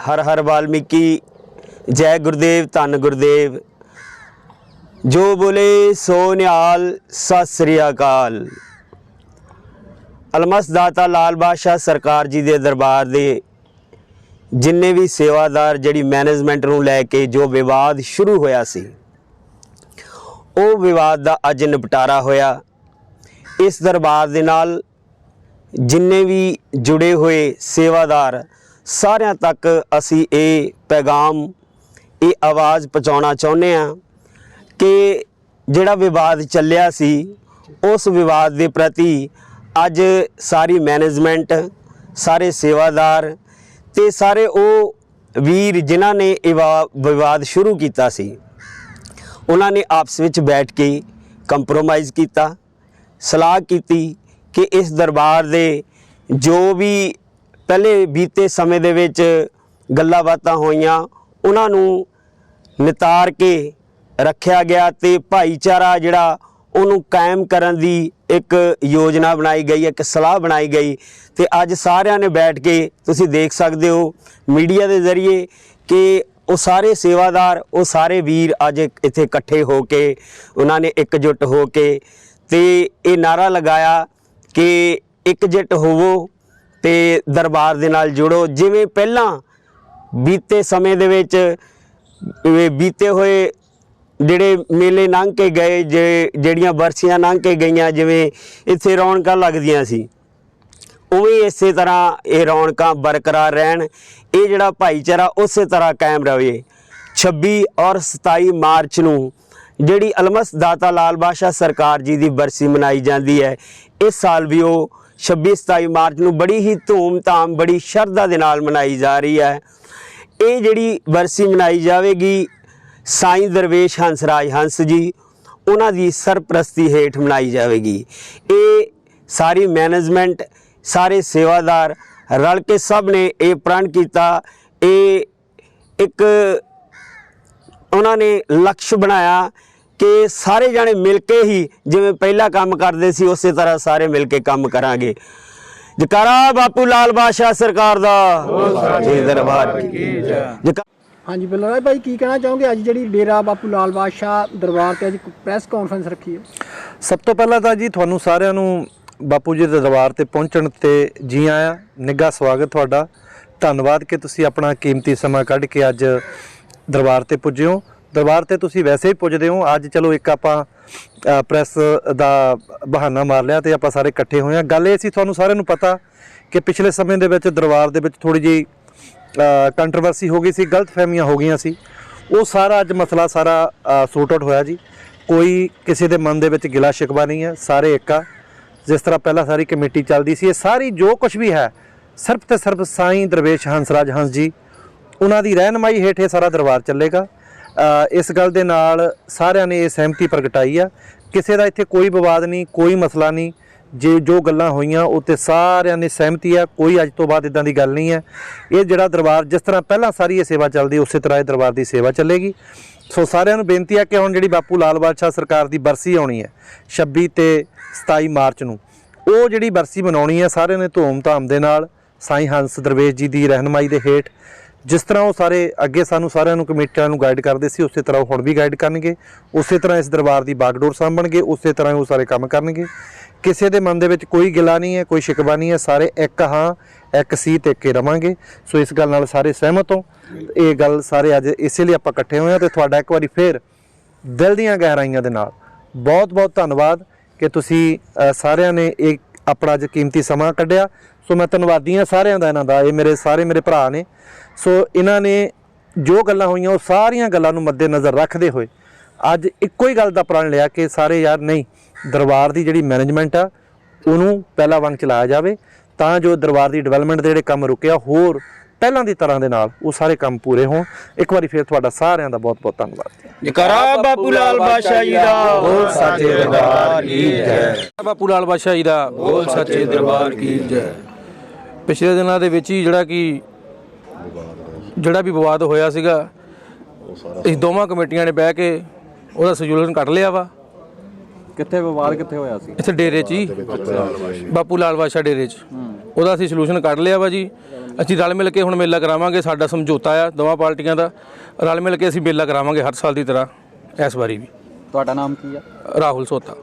ਹਰ ਹਰ ਵਾਲਮੀਕੀ, ਜੈ ਗੁਰਦੇਵ ਧੰਨ ਗੁਰਦੇਵ। ਜੋ ਬੋਲੇ ਸੋ ਨਿਹਾਲ, ਸਤਿ ਸ੍ਰੀ ਅਕਾਲ। ਅਲਮਸ ਦਾਤਾ ਲਾਲ ਬਾਦਸ਼ਾਹ ਸਰਕਾਰ ਜੀ ਦੇ ਦਰਬਾਰ ਦੇ ਜਿੰਨੇ ਵੀ ਸੇਵਾਦਾਰ, ਜਿਹੜੀ ਮੈਨੇਜਮੈਂਟ ਨੂੰ ਲੈ ਕੇ ਜੋ ਵਿਵਾਦ ਸ਼ੁਰੂ ਹੋਇਆ ਸੀ, ਉਹ ਵਿਵਾਦ ਦਾ ਅੱਜ ਨਿਪਟਾਰਾ ਹੋਇਆ। ਇਸ ਦਰਬਾਰ ਦੇ ਨਾਲ ਜਿੰਨੇ ਵੀ ਜੁੜੇ ਹੋਏ ਸੇਵਾਦਾਰ ਸਾਰਿਆਂ ਤੱਕ ਅਸੀਂ ਇਹ ਪੈਗਾਮ, ਇਹ ਆਵਾਜ਼ ਪਹੁੰਚਾਉਣਾ ਚਾਹੁੰਦੇ ਹਾਂ ਕਿ ਜਿਹੜਾ ਵਿਵਾਦ ਚੱਲਿਆ ਸੀ, ਉਸ ਵਿਵਾਦ ਦੇ ਪ੍ਰਤੀ ਅੱਜ ਸਾਰੀ ਮੈਨੇਜਮੈਂਟ, ਸਾਰੇ ਸੇਵਾਦਾਰ ਤੇ ਸਾਰੇ ਉਹ ਵੀਰ ਜਿਨ੍ਹਾਂ ਨੇ ਇਹ ਵਿਵਾਦ ਸ਼ੁਰੂ ਕੀਤਾ ਸੀ, ਉਹਨਾਂ ਨੇ ਆਪਸ ਵਿੱਚ ਬੈਠ ਕੇ ਕੰਪਰੋਮਾਈਜ਼ ਕੀਤਾ, ਸਲਾਹ ਕੀਤੀ ਕਿ ਇਸ ਦਰਬਾਰ ਦੇ ਜੋ ਵੀ ਪਹਿਲੇ ਬੀਤੇ ਸਮੇਂ ਦੇ ਵਿੱਚ ਗੱਲਾਂ ਬਾਤਾਂ ਹੋਈਆਂ, ਉਹਨਾਂ ਨੂੰ ਨਿਤਾਰ ਕੇ ਰੱਖਿਆ ਗਿਆ ਤੇ ਭਾਈਚਾਰਾ ਜਿਹੜਾ ਉਹਨੂੰ ਕਾਇਮ ਕਰਨ ਦੀ ਇੱਕ ਯੋਜਨਾ ਬਣਾਈ ਗਈ, ਇੱਕ ਸਲਾਹ ਬਣਾਈ ਗਈ ਤੇ ਅੱਜ ਸਾਰਿਆਂ ਨੇ ਬੈਠ ਕੇ ਤੁਸੀਂ ਦੇਖ ਸਕਦੇ ਹੋ ਮੀਡੀਆ ਦੇ ਜ਼ਰੀਏ ਕਿ ਉਹ ਸਾਰੇ ਸੇਵਾਦਾਰ, ਉਹ ਸਾਰੇ ਵੀਰ ਅੱਜ ਇੱਥੇ ਇਕੱਠੇ ਹੋ ਕੇ, ਉਹਨਾਂ ਨੇ ਇਕਜੁੱਟ ਹੋ ਕੇ ਤੇ ਇਹ ਨਾਰਾ ਲਗਾਇਆ ਕਿ ਇਕਜੁੱਟ ਹੋਵੋ ਤੇ ਦਰਬਾਰ ਦੇ ਨਾਲ ਜੁੜੋ। ਜਿਵੇਂ ਪਹਿਲਾਂ ਬੀਤੇ ਸਮੇਂ ਦੇ ਵਿੱਚ ਬੀਤੇ ਹੋਏ ਜਿਹੜੇ ਮੇਲੇ ਲੰਘ ਕੇ ਗਏ, ਜੇ ਜਿਹੜੀਆਂ ਬਰਸੀਆਂ ਲੰਘ ਕੇ ਗਈਆਂ, ਜਿਵੇਂ ਇੱਥੇ ਰੌਣਕਾਂ ਲੱਗਦੀਆਂ ਸੀ, ਉਵੇਂ ਇਸੇ ਤਰ੍ਹਾਂ ਇਹ ਰੌਣਕਾਂ ਬਰਕਰਾਰ ਰਹਿਣ। ਇਹ ਜਿਹੜਾ ਭਾਈਚਾਰਾ ਉਸੇ ਤਰ੍ਹਾਂ ਕਾਇਮ ਰਵੇ। 26 ਔਰ 27 ਮਾਰਚ ਨੂੰ ਜਿਹੜੀ ਅਲਮਸ ਦਾਤਾ ਲਾਲ ਬਾਦਸ਼ਾਹ ਸਰਕਾਰ ਜੀ ਦੀ ਬਰਸੀ ਮਨਾਈ ਜਾਂਦੀ ਹੈ, ਇਸ ਸਾਲ ਵੀ ਉਹ 26 27 ਮਾਰਚ ਨੂੰ ਬੜੀ ਹੀ ਧੂਮ-ਧਾਮ, ਬੜੀ ਸ਼ਰਧਾ ਦੇ ਨਾਲ ਮਨਾਈ ਜਾ ਰਹੀ ਹੈ। ਇਹ ਜਿਹੜੀ ਬਰਸੀ ਮਨਾਈ ਜਾਵੇਗੀ, ਸਾਈਂ ਦਰਵੇਸ਼ ਹੰਸਰਾਜ ਹੰਸ ਜੀ, ਉਹਨਾਂ ਦੀ ਸਰਪ੍ਰਸਤੀ ਹੇਠ ਮਨਾਈ ਜਾਵੇਗੀ। ਇਹ ਸਾਰੀ ਮੈਨੇਜਮੈਂਟ, ਸਾਰੇ ਸੇਵਾਦਾਰ ਰਲ ਕੇ ਸਭ ਨੇ ਇਹ ਪ੍ਰਣ ਕੀਤਾ। ਇਹ ਇੱਕ, ਉਹਨਾਂ ਨੇ ਲਕਸ਼ ਬਣਾਇਆ ਕਿ ਸਾਰੇ ਜਾਣੇ ਮਿਲ ਕੇ ਹੀ ਜਿਵੇਂ ਪਹਿਲਾਂ ਕੰਮ ਕਰਦੇ ਸੀ ਉਸੇ ਤਰ੍ਹਾਂ ਸਾਰੇ ਮਿਲ ਕੇ ਕੰਮ ਕਰਾਂਗੇ। ਜਕਾਰਾ ਬਾਪੂ ਲਾਲ ਬਾਦਸ਼ਾਹ ਸਰਕਾਰ ਦਾ। ਜੀ ਦਰਬਾਰ ਕੀ ਜੈ। ਹਾਂਜੀ ਬਿੱਲਾ ਰਾਏ ਭਾਈ ਕੀ ਕਹਿਣਾ ਚਾਹੋਗੇ? ਅੱਜ ਜਿਹੜੀ ਡੇਰਾ ਬਾਪੂ ਲਾਲ ਬਾਦਸ਼ਾਹ ਦਰਬਾਰ ਤੇ ਅੱਜ ਪ੍ਰੈਸ ਕਾਨਫਰੰਸ ਰੱਖੀ ਹੈ। ਸਭ ਤੋਂ ਪਹਿਲਾਂ ਤਾਂ ਜੀ ਤੁਹਾਨੂੰ ਸਾਰਿਆਂ ਨੂੰ ਬਾਪੂ ਜੀ ਦੇ ਦਰਬਾਰ ਤੇ ਪਹੁੰਚਣ ਤੇ ਜੀ ਆਇਆਂ ਨਿੱਘਾ ਸਵਾਗਤ ਤੁਹਾਡਾ। ਧੰਨਵਾਦ ਕਿ ਤੁਸੀਂ ਆਪਣਾ ਕੀਮਤੀ ਸਮਾਂ ਕੱਢ ਕੇ ਅੱਜ ਦਰਬਾਰ ਤੇ ਪੁੱਜੇ ਹੋ। ਦਰਬਾਰ ਤੇ ਤੁਸੀਂ ਵੈਸੇ ਹੀ ਪੁੱਜਦੇ ਹੋ। ਅੱਜ ਚਲੋ ਇੱਕ ਆਪਾਂ ਅ, ਪ੍ਰੈਸ ਦਾ ਬਹਾਨਾ ਮਾਰ ਲਿਆ ਤੇ ਆਪਾਂ ਸਾਰੇ ਇਕੱਠੇ ਹੋਏ ਆ ਗੱਲ ਇਹ ਸੀ ਤੁਹਾਨੂੰ ਸਾਰਿਆਂ ਨੂੰ ਪਤਾ ਕਿ ਪਿਛਲੇ ਸਮੇਂ ਦੇ ਵਿੱਚ ਦਰਬਾਰ ਦੇ ਵਿੱਚ ਥੋੜੀ ਜਿਹੀ ਕੰਟਰੋਵਰਸੀ ਹੋ ਗਈ ਸੀ ਗਲਤਫਹਿਮੀਆਂ ਹੋ ਗਈਆਂ ਸੀ। ਉਹ ਸਾਰਾ ਅੱਜ ਮਸਲਾ ਸਾਰਾ ਸੋਰਟ ਆਊਟ ਹੋਇਆ ਜੀ। ਕੋਈ ਕਿਸੇ ਦੇ ਮਨ ਦੇ ਵਿੱਚ ਗਿਲਾ ਸ਼ਿਕਵਾ ਨਹੀਂ ਹੈ ਸਾਰੇ ਇੱਕ ਆ। ਜਿਸ ਤਰ੍ਹਾਂ ਪਹਿਲਾਂ ਸਾਰੀ ਕਮੇਟੀ ਚੱਲਦੀ ਸੀ ਇਹ ਸਾਰੀ ਜੋ ਕੁਝ ਵੀ ਹੈ ਸਿਰਫ ਤੇ ਸਿਰਫ ਸਾਈਂ ਦਰਵੇਸ਼ ਹੰਸਰਾਜ ਹੰਸ ਜੀ ਉਹਨਾਂ ਦੀ ਰਹਿਨਮਾਈ ਹੇਠ ਇਹ ਸਾਰਾ ਦਰਬਾਰ ਚੱਲੇਗਾ। ਇਸ ਗੱਲ ਦੇ ਨਾਲ ਸਾਰਿਆਂ ਨੇ ਇਹ ਸਹਿਮਤੀ ਪ੍ਰਗਟਾਈ ਆ। ਕਿਸੇ ਦਾ ਇੱਥੇ ਕੋਈ ਵਿਵਾਦ ਨਹੀਂ, ਕੋਈ ਮਸਲਾ ਨਹੀਂ। ਜੇ ਜੋ ਗੱਲਾਂ ਹੋਈਆਂ, ਉੱਤੇ ਸਾਰਿਆਂ ਨੇ ਸਹਿਮਤੀ ਆ। ਕੋਈ ਅੱਜ ਤੋਂ ਬਾਅਦ ਇਦਾਂ ਦੀ ਗੱਲ ਨਹੀਂ ਹੈ ਇਹ ਜਿਹੜਾ ਦਰਬਾਰ, ਜਿਸ ਤਰ੍ਹਾਂ ਪਹਿਲਾਂ ਸਾਰੀ ਇਹ ਸੇਵਾ ਚੱਲਦੀ, ਉਸੇ ਤਰ੍ਹਾਂ ਇਹ ਦਰਬਾਰ ਦੀ ਸੇਵਾ ਚੱਲੇਗੀ। ਸੋ ਸਾਰਿਆਂ ਨੂੰ ਬੇਨਤੀ ਆ ਕਿ ਹੁਣ ਜਿਹੜੀ ਬਾਪੂ ਲਾਲ ਬਾਦਸ਼ਾਹ ਸਰਕਾਰ ਦੀ ਬਰਸੀ ਆਉਣੀ ਹੈ 26 ਤੇ 27 ਮਾਰਚ ਨੂੰ, ਉਹ ਜਿਹੜੀ ਬਰਸੀ ਮਨਾਉਣੀ ਹੈ ਸਾਰਿਆਂ ਨੇ ਧੂਮ-ਧਾਮ ਦੇ ਨਾਲ, ਸਾਈਂ ਹੰਸ ਦਰਵੇਸ਼ ਜੀ ਦੀ ਰਹਿਨਮਾਈ ਦੇ ਹੇਠ ਜਿਸ ਤਰ੍ਹਾਂ ਉਹ ਸਾਰੇ ਅੱਗੇ ਸਾਨੂੰ ਸਾਰਿਆਂ ਨੂੰ ਕਮੇਟੀਆਂ ਨੂੰ ਗਾਈਡ ਕਰਦੇ ਸੀ, ਉਸੇ ਤਰ੍ਹਾਂ ਉਹ ਹੁਣ ਵੀ ਗਾਈਡ ਕਰਨਗੇ। ਉਸੇ ਤਰ੍ਹਾਂ ਇਸ ਦਰਬਾਰ ਦੀ ਬਾਗਡੋਰ ਸਾਂਭਣਗੇ, ਉਸੇ ਤਰ੍ਹਾਂ ਉਹ ਸਾਰੇ ਕੰਮ ਕਰਨਗੇ। ਕਿਸੇ ਦੇ ਮਨ ਦੇ ਵਿੱਚ ਕੋਈ ਗਿਲਾ ਨਹੀਂ ਹੈ, ਕੋਈ ਸ਼ਿਕਵਾ ਨਹੀਂ ਹੈ, ਸਾਰੇ ਇੱਕ ਹਾਂ, ਇੱਕ ਸੀ ਤੇ ਇੱਕੇ ਰਵਾਂਗੇ। ਸੋ ਇਸ ਗੱਲ ਨਾਲ ਸਾਰੇ ਸਹਿਮਤ ਹੋ। ਇਹ ਗੱਲ ਸਾਰੇ ਅੱਜ ਇਸੇ ਲਈ ਆਪਾਂ ਇਕੱਠੇ ਹੋਏ ਹਾਂ ਤੇ ਤੁਹਾਡਾ ਇੱਕ ਵਾਰੀ ਫੇਰ ਦਿਲ ਦੀਆਂ ਗਹਿਰਾਈਆਂ ਦੇ ਨਾਲ ਬਹੁਤ ਬਹੁਤ ਧੰਨਵਾਦ ਕਿ ਤੁਸੀਂ ਸਾਰਿਆਂ ਨੇ ਇਹ ਆਪਣਾ ਅੱਜ ਕੀਮਤੀ ਸਮਾਂ ਕੱਢਿਆ। ਸੋ ਮੈਂ ਧੰਨਵਾਦੀ ਹਾਂ ਸਾਰਿਆਂ ਦਾ ਇਹਨਾਂ ਦਾ ਇਹ ਮੇਰੇ ਸਾਰੇ ਮੇਰੇ ਭਰਾ ਨੇ। ਸੋ ਇਹਨਾਂ ਨੇ ਜੋ ਗੱਲਾਂ ਹੋਈਆਂ ਉਹ ਸਾਰੀਆਂ ਗੱਲਾਂ ਨੂੰ ਮੱਦੇਨਜ਼ਰ ਰੱਖਦੇ ਹੋਏ ਅੱਜ ਇੱਕੋ ਹੀ ਗੱਲ ਦਾ ਪ੍ਰਣ ਲਿਆ ਕਿ ਸਾਰੇ ਯਾਰ ਨਹੀਂ ਦਰਬਾਰ ਦੀ ਜਿਹੜੀ ਮੈਨੇਜਮੈਂਟ ਆ ਉਹਨੂੰ ਪਹਿਲਾ ਵਾਂਗ ਚਲਾਇਆ ਜਾਵੇ ਤਾਂ ਜੋ ਦਰਬਾਰ ਦੀ ਡਿਵੈਲਪਮੈਂਟ ਦੇ ਜਿਹੜੇ ਕੰਮ ਰੁਕਿਆ ਹੋਰ ਪਹਿਲਾਂ ਦੀ ਤਰ੍ਹਾਂ ਦੇ ਨਾਲ ਉਹ ਸਾਰੇ ਕੰਮ ਪੂਰੇ ਹੋਣ। ਇੱਕ ਵਾਰੀ ਫਿਰ ਤੁਹਾਡਾ ਸਾਰਿਆਂ ਦਾ ਬਹੁਤ ਬਹੁਤ ਧੰਨਵਾਦ। ਜਕਾਰਾ ਬਾਪੂ ਲਾਲ ਬਾਦਸ਼ਾਹ ਜੀ ਦਾ। ਬੋਲ ਸਾਚੇ ਦਰਬਾਰ ਕੀ ਜੈ। ਬਾਪੂ ਲਾਲ ਬਾਦਸ਼ਾਹ ਜੀ ਦਾ। ਬੋਲ ਸੱਚੇ ਦਰਬਾਰ ਕੀ ਜੈ। ਪਿਛਲੇ ਦਿਨਾਂ ਦੇ ਵਿੱਚ ਹੀ ਜਿਹੜਾ ਕਿ ਜਿਹੜਾ ਵੀ ਵਿਵਾਦ ਹੋਇਆ ਸੀਗਾ ਇਸ ਦੋਵਾਂ ਕਮੇਟੀਆਂ ਨੇ ਬਹਿ ਕੇ ਉਹਦਾ ਸੋਲੂਸ਼ਨ ਕੱਢ ਲਿਆ ਵਾ। ਕਿੱਥੇ ਵਿਵਾਦ ਕਿੱਥੇ ਹੋਇਆ ਸੀ? ਇੱਥੇ ਡੇਰੇ 'ਚ ਹੀ। ਬਾਪੂ ਲਾਲ ਬਾਦਸ਼ਾਹ ਡੇਰੇ 'ਚ। ਉਹਦਾ ਅਸੀਂ ਸੋਲੂਸ਼ਨ ਕੱਢ ਲਿਆ ਵਾ ਜੀ। ਅਸੀਂ ਰਲ ਮਿਲ ਕੇ ਹੁਣ ਮੇਲਾ ਕਰਾਵਾਂਗੇ ਸਾਡਾ ਸਮਝੌਤਾ ਆ ਦੋਵਾਂ ਪਾਰਟੀਆਂ ਦਾ। ਰਲ ਮਿਲ ਕੇ ਅਸੀਂ ਮੇਲਾ ਕਰਾਵਾਂਗੇ ਹਰ ਸਾਲ ਦੀ ਤਰ੍ਹਾਂ ਇਸ ਵਾਰੀ ਵੀ। ਤੁਹਾਡਾ ਨਾਮ ਕੀ ਆ? ਰਾਹੁਲ ਸੋਤਾ।